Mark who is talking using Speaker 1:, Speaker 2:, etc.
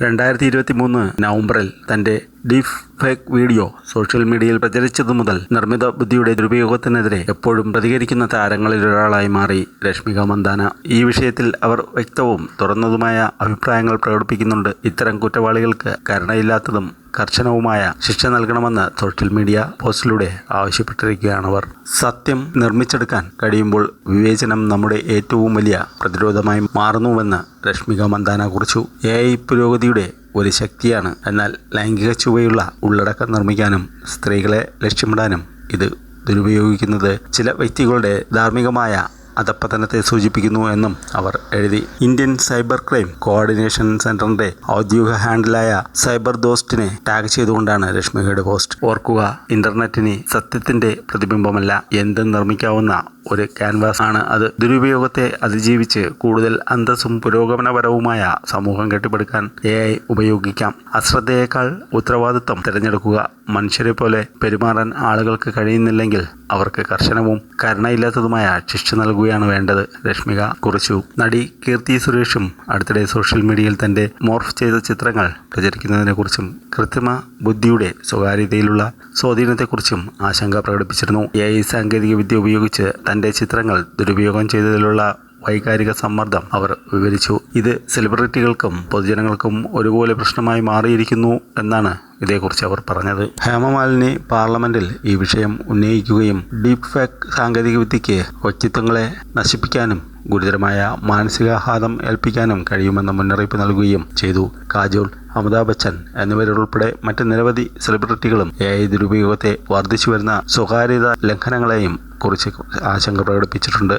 Speaker 1: രണ്ടായിരത്തി ഇരുപത്തി മൂന്ന് നവംബറിൽ തന്റെ ഡീപ് ഫേക്ക് വീഡിയോ സോഷ്യൽ മീഡിയയിൽ പ്രചരിച്ചതു മുതൽ നിർമ്മിത ബുദ്ധിയുടെ ദുരുപയോഗത്തിനെതിരെ എപ്പോഴും പ്രതികരിക്കുന്ന താരങ്ങളിലൊരാളായി മാറി രശ്മിക മന്ദാന. ഈ വിഷയത്തിൽ അവർ വ്യക്തവും തുറന്നതുമായ അഭിപ്രായങ്ങൾ പ്രകടിപ്പിക്കുന്നുണ്ട്. ഇത്തരം കുറ്റവാളികൾക്ക് കരുണയില്ലാത്തതും കർശനവുമായ ശിക്ഷ നൽകണമെന്ന് സോഷ്യൽ മീഡിയ പോസ്റ്റിലൂടെ ആവശ്യപ്പെട്ടിരിക്കുകയാണവർ സത്യം നിർമ്മിച്ചെടുക്കാൻ കഴിയുമ്പോൾ വിവേചനം നമ്മുടെ ഏറ്റവും വലിയ പ്രതിരോധമായി മാറുന്നുവെന്ന് രശ്മിക മന്ദാന കുറിച്ചു. എ പുരോഗതിയുടെ ഒരു ശക്തിയാണ്. എന്നാൽ ലൈംഗിക ചുവയുള്ള ഉള്ളടക്കം നിർമ്മിക്കാനും സ്ത്രീകളെ ലക്ഷ്യമിടാനും ഇത് ദുരുപയോഗിക്കുന്നത് ചില വ്യക്തികളുടെ ധാർമ്മികമായ അധപ്പതനത്തെ സൂചിപ്പിക്കുന്നു എന്നും അവർ എഴുതി. ഇന്ത്യൻ സൈബർ ക്രൈം കോർഡിനേഷൻ സെന്ററിന്റെ ഔദ്യോഗിക ഹാൻഡിലായ സൈബർ ദോസ്റ്റിനെ ടാഗ് ചെയ്തുകൊണ്ടാണ് രശ്മികയുടെ പോസ്റ്റ്. ഓർക്കുക ഇന്റർനെറ്റിന് സത്യത്തിന്റെ പ്രതിബിംബമല്ല എന്തും നിർമ്മിക്കാവുന്ന ഒരു ക്യാൻവാസ് ആണ് അത്. ദുരുപയോഗത്തെ അതിജീവിച്ച് കൂടുതൽ അന്തസ്സും പുരോഗമനപരവുമായ സമൂഹം കെട്ടിപ്പടുക്കാൻ എ ഐ ഉപയോഗിക്കാം. അശ്രദ്ധയേക്കാൾ ഉത്തരവാദിത്വം തിരഞ്ഞെടുക്കുക. മനുഷ്യരെ പോലെ പെരുമാറാൻ ആളുകൾക്ക് കഴിയുന്നില്ലെങ്കിൽ അവർക്ക് കർശനവും കരുണയില്ലാത്തതുമായ ശിക്ഷ നൽകുകയാണ് വേണ്ടത്. രശ്മിക കുറിച്ചു. നടി കീർത്തി സുരേഷും അടുത്തിടെ സോഷ്യൽ മീഡിയയിൽ തന്റെ മോർഫ് ചെയ്ത ചിത്രങ്ങൾ പ്രചരിക്കുന്നതിനെക്കുറിച്ചും കൃത്രിമ ബുദ്ധിയുടെ സ്വകാര്യതയിലുള്ള സ്വാധീനത്തെക്കുറിച്ചും ആശങ്ക പ്രകടിപ്പിച്ചിരുന്നു. എ ഐ സാങ്കേതിക വിദ്യ ഉപയോഗിച്ച് തന്റെ ചിത്രങ്ങൾ ദുരുപയോഗം ചെയ്തതിലുള്ള വൈകാരിക സമ്മർദ്ദം അവർ വിവരിച്ചു. ഇത് സെലിബ്രിറ്റികൾക്കും പൊതുജനങ്ങൾക്കും ഒരുപോലെ പ്രശ്നമായി മാറിയിരിക്കുന്നു എന്നാണ് ഇതേക്കുറിച്ച് അവർ പറഞ്ഞത്. ഹേമമാലിനി പാർലമെന്റിൽ ഈ വിഷയം ഉന്നയിക്കുകയും ഡീപ് ഫേക്ക് സാങ്കേതികവിദ്യയ്ക്ക് വ്യക്തിത്വങ്ങളെ നശിപ്പിക്കാനും ഗുരുതരമായ മാനസികാഘാതം ഏൽപ്പിക്കാനും കഴിയുമെന്ന മുന്നറിയിപ്പ് നൽകുകയും ചെയ്തു. കാജോൾ അമിതാഭ് ബച്ചൻ എന്നിവരുൾപ്പെടെ മറ്റ് നിരവധി സെലിബ്രിറ്റികളും എ ഐ ദുരുപയോഗത്തെ വർദ്ധിച്ചു വരുന്ന സ്വകാര്യത ലംഘനങ്ങളെയും കുറിച്ച് ആശങ്ക പ്രകടിപ്പിച്ചിട്ടുണ്ട്.